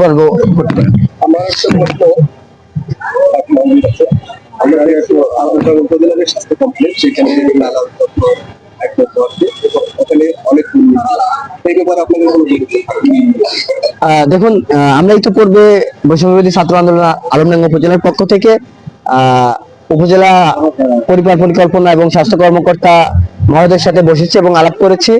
করব আমার একটা প্রশ্ন আমরা একটু আমাদের উপজেলার স্বাস্থ্য দেখুন বৈষম্যবিরোধী ছাত্র আন্দোলন আলমডাঙ্গা উপজেলার পক্ষ থেকে উপজেলা পরিবার পরিকল্পনা এবং স্বাস্থ্য কর্মকর্তা মহোদয়ের সাথে বসেছি এবং আলাপ করেছি।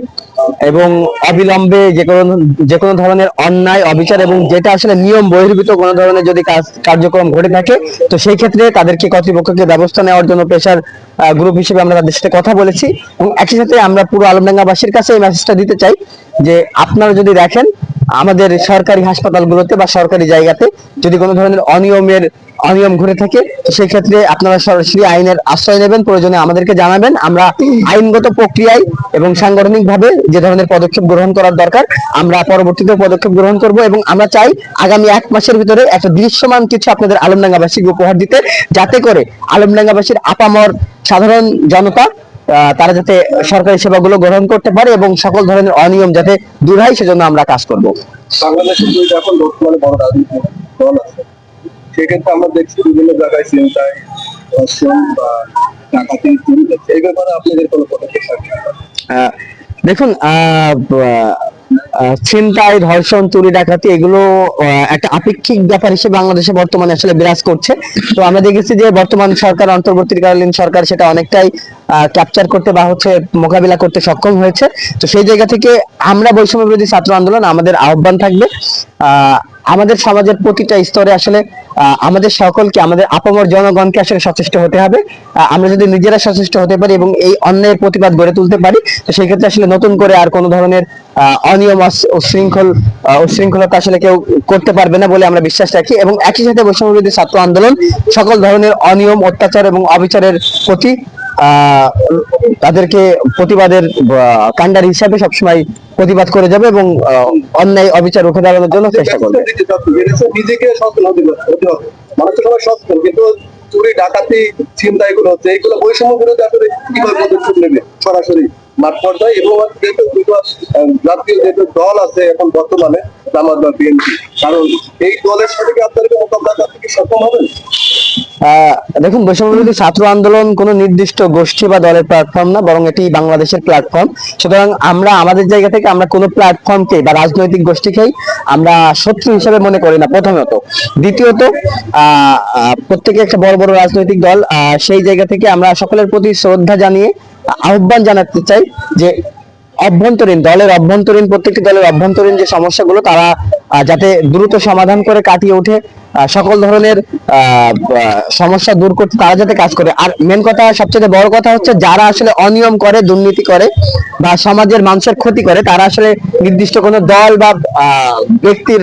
এবং অবিলম্বে যে কোনো যে কোনো ধরনের অন্যায়, অবিচার এবং যেটা আসলে নিয়ম বহির্ভূত কোনো ধরনের যদি কাজ, কার্যক্রম ঘটে থাকে, তো সেই ক্ষেত্রে তাদেরকে কর্তৃপক্ষকে ব্যবস্থা নেওয়ার জন্য পেশার গ্রুপ হিসেবে আমরা তাদের সাথে কথা বলেছি। এবং একই সাথে আমরা পুরো আলমডাঙ্গাবাসীর কাছে এই মেসেজটা দিতে চাই যে, আপনারা যদি দেখেন, আমাদের সরকারি হাসপাতালগুলোতে বা সরকারি জায়গাতে যদি কোনো ধরনের অনিয়মের অনিয়ম ঘুরে থাকে সেই ক্ষেত্রে আপনারা সরাসরি আইনের আশ্রয় নেবেন, প্রয়োজনে আমাদেরকে জানাবেন। আমরা আইনগত প্রক্রিয়ায় এবং সাংগঠনিক ভাবে যে ধরনের পদক্ষেপ গ্রহণ করার দরকার, আমরা পরবর্তীতে পদক্ষেপ গ্রহণ করব এবং আমরা চাই আগামী এক মাসের ভিতরে একটা দৃশ্যমান কিছু আপনাদের আলমডাঙ্গাবাসীকে উপহার দিতে, যাতে করে আলমডাঙ্গাবাসীর আপামর সাধারণ জনতা তারা যাতে সরকারি সেবাগুলো গ্রহণ করতে পারে এবং সকল ধরনের অনিয়ম যাতে দূর হয়, সেজন্য আমরা কাজ করব। বাংলাদেশে যদি এখন বর্তমানে বড় আছে সেক্ষেত্রে আমরা দেখছি বিভিন্ন জায়গায় চিন্তায় ধর্ষণ বা ডাকাতি চুরি হচ্ছে। এই ব্যাপারে আপনাদের কোনো পদক্ষেপ থাকবে দেখুন আহ, ছিনতাই ধর্ষণ চুরি ডাকাতি এগুলো একটা আপেক্ষিক ব্যাপার হিসেবে বাংলাদেশে বর্তমানে আসলে বিরাজ করছে। তো আমরা দেখেছি যে বর্তমান সরকার অন্তর্বর্তীকালীন সরকার সেটা অনেকটাই ক্যাপচার করতে বা হচ্ছে মোকাবিলা করতে সক্ষম হয়েছে। তো সেই জায়গা থেকে আমরা বৈষম্য বিরোধী ছাত্র আন্দোলন আমাদের আহ্বান থাকবে। আমাদের সমাজের প্রতিটা স্তরে আসলে আমাদের সকলকে আমাদের আপামর জনগণকে আসলে সচেষ্ট হতে হবে। আমরা যদি নিজেরা সচেষ্ট হতে পারি এবং এই অন্যায়ের প্রতিবাদ গড়ে তুলতে পারি তো সেই ক্ষেত্রে আসলে নতুন করে আর কোনো ধরনের অনিয়ম আহ, উশৃঙ্খলতা আসলে কেউ করতে পারবে না বলে আমরা বিশ্বাস রাখি এবং একই সাথে বৈষম্য ছাত্র আন্দোলন সকল ধরনের অনিয়ম অত্যাচার এবং অবিচারের প্রতি তাদেরকে প্রতিবাদের কাণ্ডার হিসাবে সবসময় প্রতিবাদ করে যাবে এবং অন্যায়, অবিচার রুখে দাঁড়ানোর জন্য চেষ্টা করবে। নিজেকে সচেতন হতে চুরি, ডাকাতি চিন্তা এগুলো হচ্ছে এইগুলো বৈষম্য বিরোধী আসলে কীভাবে পদক্ষেপ নেবে? সরাসরি। মাঠ পর্যায়ে এবং জাতীয় যেহেতু দল আছে এখন বর্তমানে, জামাত বা বিএনপি, কারণ এই দলের সাথে কি আপনাদের মোকাবিলা করতে কি সক্ষম হবেন? দেখুন বৈষম্য বিরোধী ছাত্র আন্দোলন কোনো নির্দিষ্ট গোষ্ঠী বা দলের প্ল্যাটফর্ম না, বরং এটি বাংলাদেশের প্ল্যাটফর্ম সুতরাং আমরা আমাদের জায়গা থেকে আমরা কোনো প্ল্যাটফর্মকে বা রাজনৈতিক গোষ্ঠীকেই আমরা শত্রু হিসেবে মনে করি না, প্রথমত। দ্বিতীয়ত প্রত্যেকে একটা বড় বড় রাজনৈতিক দল সেই জায়গা থেকে আমরা সকলের প্রতি শ্রদ্ধা জানিয়ে আহ্বান জানাতে চাই যে অভ্যন্তরীণ দলের অভ্যন্তরীণ, প্রত্যেকটি দলের অভ্যন্তরীণ যে সমস্যাগুলো তারা যাতে দ্রুত সমাধান করে কাটিয়ে উঠে সকল ধরনের সমস্যা দূর করতে তারা যাতে কাজ করে। আর মেন কথা, সবচেয়ে বড় কথা হচ্ছে যারা আসলে অনিয়ম করে, দুর্নীতি করে বা সমাজের মানুষের ক্ষতি করে, তারা আসলে নির্দিষ্ট কোনো দল বা ব্যক্তির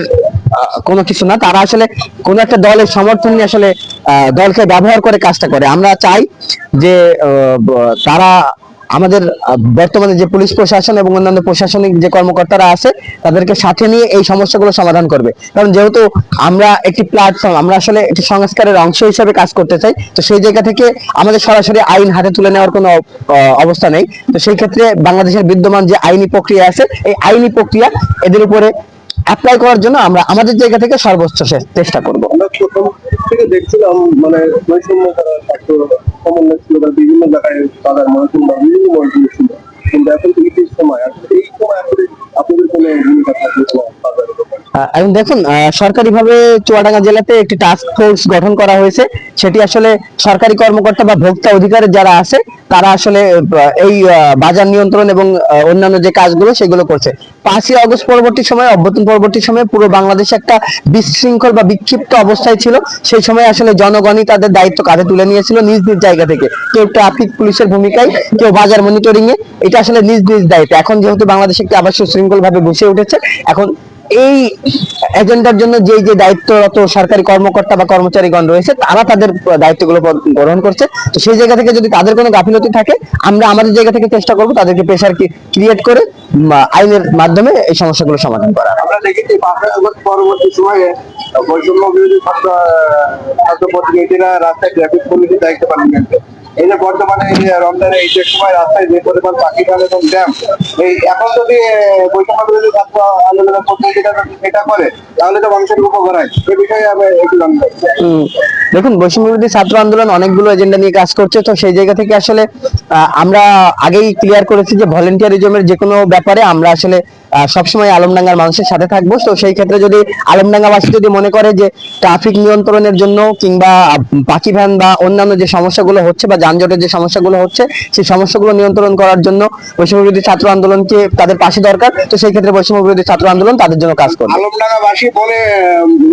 কোনো কিছু না। তারা আসলে কোন একটা দলের সমর্থন নিয়ে আসলে দলকে ব্যবহার করে কাজটা করে। আমরা চাই যে তারা আমাদের বর্তমানে যে পুলিশ প্রশাসন এবং অন্যান্য প্রশাসনিক যে কর্মকর্তারা আছে, তাদেরকে সাথে নিয়ে এই সমস্যাগুলো সমাধান করবে। কারণ যেহেতু আমরা একটি প্ল্যাটফর্ম আমরা আসলে একটি সংস্কারের অংশ হিসেবে কাজ করতে চাই, তো সেই জায়গা থেকে আমাদের সরাসরি আইন হাতে তুলে নেওয়ার কোনো অবস্থা নেই। তো সেই ক্ষেত্রে বাংলাদেশের বিদ্যমান যে আইনি প্রক্রিয়া আছে, এই আইনি প্রক্রিয়া এদের উপরে অ্যাপ্লাই করার জন্য আমরা আমাদের জায়গা থেকে সর্বোচ্চ চেষ্টা করব। থেকে দেখছিলাম মানে বৈষম্য সমন্বয় বিভিন্ন জায়গায় বা বিভিন্ন কিন্তু এখন থেকে সময় আপনাদের কোনো ভূমিকা আহ, দেখুন সরকারিভাবে চুয়াডাঙ্গা জেলাতে একটি টাস্ক ফোর্স গঠন করা হয়েছে। সেটি আসলে সরকারি কর্মকর্তা বা ভোক্তা অধিকারের যারা আছে তারা আসলে এই বাজার নিয়ন্ত্রণ এবং অন্যান্য যে কাজগুলো সেগুলো করছে। পাঁচই আগস্ট পরবর্তী সময় অভ্যন্তর পরবর্তী সময়ে পুরো বাংলাদেশে একটা বিশৃঙ্খল বা বিক্ষিপ্ত অবস্থায় ছিল। সেই সময় আসলে জনগণই তাদের দায়িত্ব কাঁধে তুলে নিয়েছিল নিজ নিজ জায়গা থেকে। কেউ ট্রাফিক পুলিশের ভূমিকায় কেউ বাজার মনিটরিং এ এটা আসলে নিজ নিজ দায়িত্ব। এখন যেহেতু বাংলাদেশ একটি আবার সুশৃঙ্খল ভাবে বসে উঠেছে এখন এই এজেন্ডার জন্য যে যে দায়িত্বরত সরকারি কর্মকর্তা বা কর্মচারীগণ রয়েছে, তারা তাদের দায়িত্বগুলো গ্রহণ করছে। তো সেই জায়গা থেকে যদি তাদের কোনো গাফিলতি থাকে, আমরা আমাদের জায়গা থেকে চেষ্টা করব তাদেরকে প্রেশার ক্রিয়েট করে আইনের মাধ্যমে এই সমস্যাগুলো সমাধান করা আমরা দেখেছি পরবর্তী সময়ে বৈষম্য বিরোধী ছাত্র ছাত্র প্রতিনিধিরা রাস্তায় ট্রাফিক পুলিশের দায়িত্ব পালন করছে। এই যে বর্তমানে এই যে রমজানের ঈদের সময় রাস্তায় যে পরিমাণ পাখি ঢাল এবং জ্যাম এই এখন যদি বৈষম্য বিরোধী ছাত্র আন্দোলনের প্রতিযোগিতা এটা করে, তাহলে তো মানুষের উপকার হয় এ বিষয়ে আমি একটু জানতে। দেখুন, বৈষম্য বিরোধী ছাত্র আন্দোলন অনেকগুলো এজেন্ডা নিয়ে কাজ করছে, তো সেই জায়গা থেকে আসলে আমরা আগেই ক্লিয়ার করেছি যে ভলেন্টিয়ারিজমের যে কোনো ব্যাপারে আমরা আসলে সবসময় আলমডাঙ্গার মানুষের সাথে থাকব। তো সেই ক্ষেত্রে যদি আলমডাঙ্গাবাসী যদি মনে করে যে ট্রাফিক নিয়ন্ত্রণের জন্য কিংবা পাখি ভ্যান বা অন্যান্য যে সমস্যাগুলো হচ্ছে বা যানজটের যে সমস্যাগুলো হচ্ছে, সেই সমস্যাগুলো নিয়ন্ত্রণ করার জন্য বৈষম্য বিরোধী ছাত্র আন্দোলনকে তাদের পাশে দরকার। তো সেই ক্ষেত্রে বৈষম্য বিরোধী ছাত্র আন্দোলন তাদের জন্য কাজ করবে। আলমডাঙ্গাবাসী বলে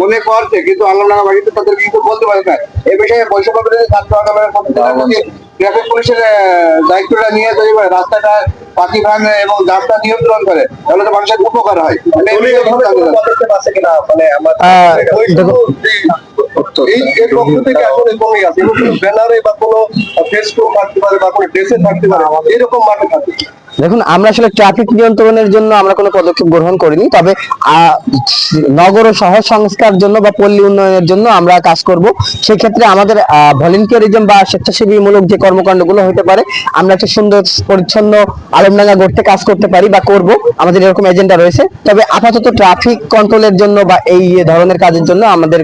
মনে করছে, কিন্তু আলমডাঙ্গাবাসী তো তাদের কিন্তু বলতে পারে না। এ বিষয়ে বৈষম্য বিরোধী ছাত্র আন্দোলনের ট্রাফিক পুলিশের দায়িত্বটা নিয়ে যদি রাস্তাটা পাখি ভাঙে এবং যাত্রা নিয়ন্ত্রণ করে তাহলে তো মানুষের উপকার হয়। মানে এই পক্ষ থেকে আসলে কমে গেছে ব্যানারে বা কোনো ফেসবুক থাকতে পারে বা কোনো ড্রেসে থাকতে পারে এরকম মাঠে থাকে দেখুন, আমরা আসলে ট্রাফিক নিয়ন্ত্রণের জন্য আমরা কোনো পদক্ষেপ গ্রহণ করিনি, তবে নগর ও শহর সংস্কার জন্য বা পল্লী উন্নয়নের জন্য আমরা কাজ করব। সেক্ষেত্রে আমাদের ভলেন্টিয়ারিজম বা স্বেচ্ছাসেবীমূলক যে কর্মকাণ্ডগুলো হতে পারে, আমরা একটা সুন্দর, পরিচ্ছন্ন আলমডাঙ্গা গড়তে কাজ করতে পারি বা করব, আমাদের এরকম এজেন্ডা রয়েছে। তবে আপাতত ট্রাফিক কন্ট্রোলের জন্য বা এই ধরনের কাজের জন্য আমাদের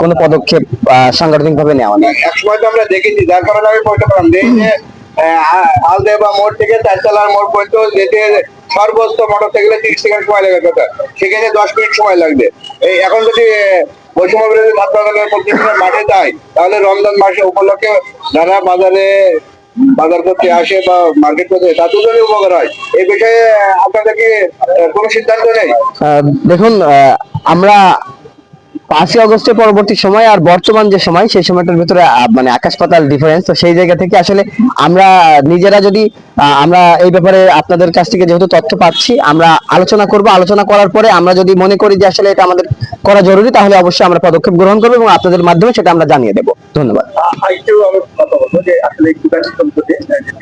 কোনো পদক্ষেপ সাংগঠনিক ভাবে নেওয়া নেই। এক সময় তো আমরা দেখেছি, যার কারণে আমি বলতে পারলাম যে এই যে আহ, আলদেবা মোড় থেকে চারতলার মোড় পর্যন্ত যেতে সর্বোচ্চ মোটর সাইকেলে তিরিশ সেকেন্ড সময় লাগে কথা সেখানে দশ মিনিট সময় লাগবে। এই এখন যদি বৈষম্য মাঠে যায় তাহলে রমজান মাসে উপলক্ষে যারা বাজারে বাজার করতে আসে বা মার্কেট করতে তাদের জন্য উপকার হয়। এই বিষয়ে আপনাদের কি কোনো সিদ্ধান্ত নেই? দেখুন আমরা পাঁচই আগস্টের পরবর্তী সময় আর বর্তমান যে সময়, সেই সময়টার ভিতরে মানে আকাশ পাতাল ডিফারেন্স তো সেই জায়গা থেকে আসলে আমরা নিজেরা যদি আমরা এই ব্যাপারে আপনাদের কাছ থেকে যেহেতু তথ্য পাচ্ছি, আমরা আলোচনা করব। আলোচনা করার পরে আমরা যদি মনে করি যে আসলে এটা আমাদের করা জরুরি, তাহলে অবশ্যই আমরা পদক্ষেপ গ্রহণ করব এবং আপনাদের মাধ্যমে সেটা আমরা জানিয়ে দেবো। ধন্যবাদ।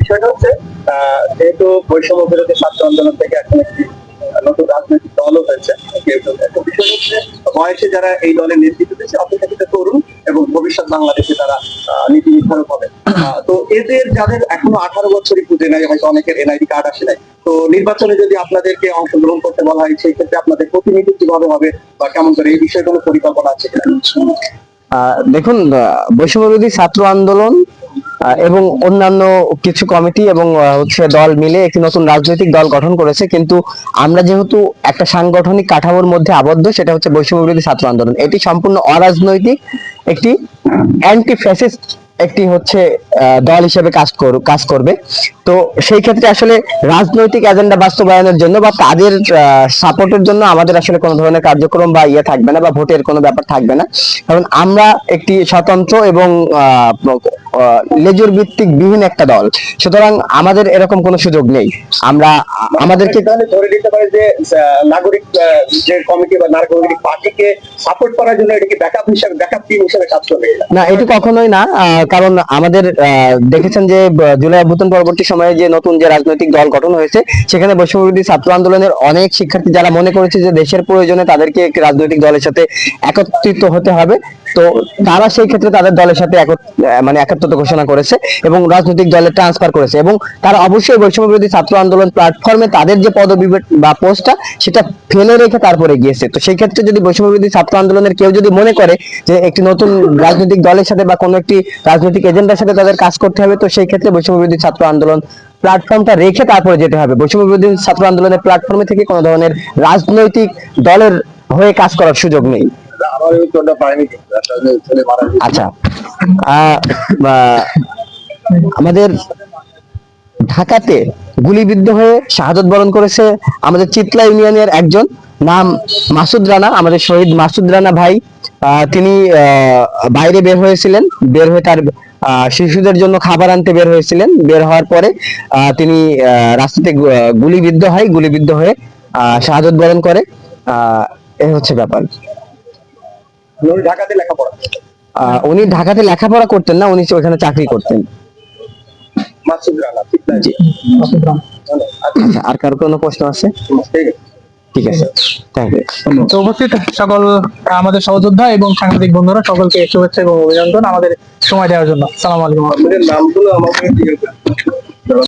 বিষয়টা হচ্ছে যেহেতু বৈষম্য বিরোধী ছাত্র আন্দোলন থেকে এখন একটি নতুন রাজনৈতিক দলও হয়েছে বয়সে যারা এই দলের নেতৃত্ব দিচ্ছে অপেক্ষাকৃত তরুণ এবং ভবিষ্যৎ বাংলাদেশে তারা নীতি নির্ধারক হবে। তো এদের যাদের এখনও আঠারো বছরই পুজো নাই হয়তো অনেকের এনআইডি কার্ড আসে নাই। তো নির্বাচনে যদি আপনাদেরকে অংশগ্রহণ করতে বলা হয় সেই ক্ষেত্রে আপনাদের প্রতিনিধি কীভাবে হবে বা কেমন করে এই বিষয়ে কোনো পরিকল্পনা আছে দেখুন আহ, বৈষম্য বিরোধী ছাত্র আন্দোলন এবং অন্যান্য কিছু কমিটি এবং হচ্ছে দল মিলে একটি নতুন রাজনৈতিক দল গঠন করেছে। কিন্তু আমরা যেহেতু একটা সাংগঠনিক কাঠামোর মধ্যে আবদ্ধ, সেটা হচ্ছে বৈষম্য বিরোধী ছাত্র আন্দোলন। এটি সম্পূর্ণ অরাজনৈতিক একটি অ্যান্টি ফ্যাসিস্ট একটি হচ্ছে দল হিসেবে কাজ কাজ করবে। তো সেই ক্ষেত্রে আসলে রাজনৈতিক এজেন্ডা বাস্তবায়নের জন্য বা তাদের সাপোর্টের জন্য আমাদের আসলে কোনো ধরনের কার্যক্রম বা ইয়ে থাকবে না বা ভোটের কোনো ব্যাপার থাকবে না। কারণ আমরা একটি স্বতন্ত্র এবং লেজুর ভিত্তিক বিহীন একটা দল। সুতরাং আমাদের এরকম কোনো সুযোগ নেই। আমরা, আমাদেরকে ধরে নিতে পারে যে নাগরিক যে কমিটি বা নাগরিক পার্টিকে সাপোর্ট করার জন্য এটাকে ব্যাকআপ হিসেবে ব্যাকআপ টিম হিসেবে কাজ করবে। না, এটি কখনোই না কারণ আমাদের দেখেছেন যে জুলাই অভ্যুত্থান পরবর্তী সময়ে যে নতুন যে রাজনৈতিক দল গঠন হয়েছে, সেখানে বৈষম্য বিরোধী ছাত্র আন্দোলনের অনেক শিক্ষার্থী যারা মনে করেছে যে দেশের প্রয়োজনে তাদেরকে রাজনৈতিক দলের সাথে একত্রিত হতে হবে, তো তারা সেই ক্ষেত্রে তাদের দলের সাথে মানে একাত্মতা ঘোষণা করেছে এবং রাজনৈতিক দলে ট্রান্সফার করেছে এবং তারা অবশ্যই বৈষম্য বিরোধী ছাত্র আন্দোলন প্ল্যাটফর্মে তাদের যে পদবি বা পোস্টটা সেটা ফেলে রেখে তারপরে গিয়েছে। তো সেই ক্ষেত্রে যদি বৈষম্য বিরোধী ছাত্র আন্দোলনের কেউ যদি মনে করে যে একটি নতুন রাজনৈতিক দলের সাথে বা কোনো একটি রাজনৈতিক এজেন্ডার সাথে তাদের কাজ করতে হবে তো সেই ক্ষেত্রে বৈষম্য বিরোধী ছাত্র আন্দোলন প্ল্যাটফর্মটা রেখে তারপরে যেতে হবে বৈষম্য বিরোধী ছাত্র আন্দোলনের প্ল্যাটফর্মে থেকে কোনো ধরনের রাজনৈতিক দলের হয়ে কাজ করার সুযোগ নেই। আচ্ছা আমাদের ঢাকাতে গুলিবিদ্ধ হয়ে শাহাদত বরণ করেছে আমাদের চিতলা ইউনিয়নের একজন নাম মাসুদ রানা আমাদের শহীদ মাসুদ রানা ভাই। তিনি বাইরে বের হয়েছিলেন। বের হয়ে তার শিশুদের জন্য খাবার আনতে বের হয়েছিলেন। বের হওয়ার পরে তিনি রাস্তাতে গুলিবিদ্ধ হয় গুলিবিদ্ধ হয়ে শাহাদত বরণ করে। এই হচ্ছে ব্যাপার। উনি ঢাকাতে লেখাপড়া উনি ঢাকাতে লেখাপড়া করতেন না উনি ওখানে চাকরি করতেন। আর কারও কোনো প্রশ্ন আছে? ঠিক আছে। থ্যাংক ইউ তো উপস্থিত সকল আমাদের সহযোদ্ধা এবং সাংবাদিক বন্ধুরা সকলকে শুভেচ্ছা এবং অভিনন্দন আমাদের সময় দেওয়ার জন্য। সালাম আলাইকুম। আপনাদের নামগুলো আমাকে দিয়ে দেন।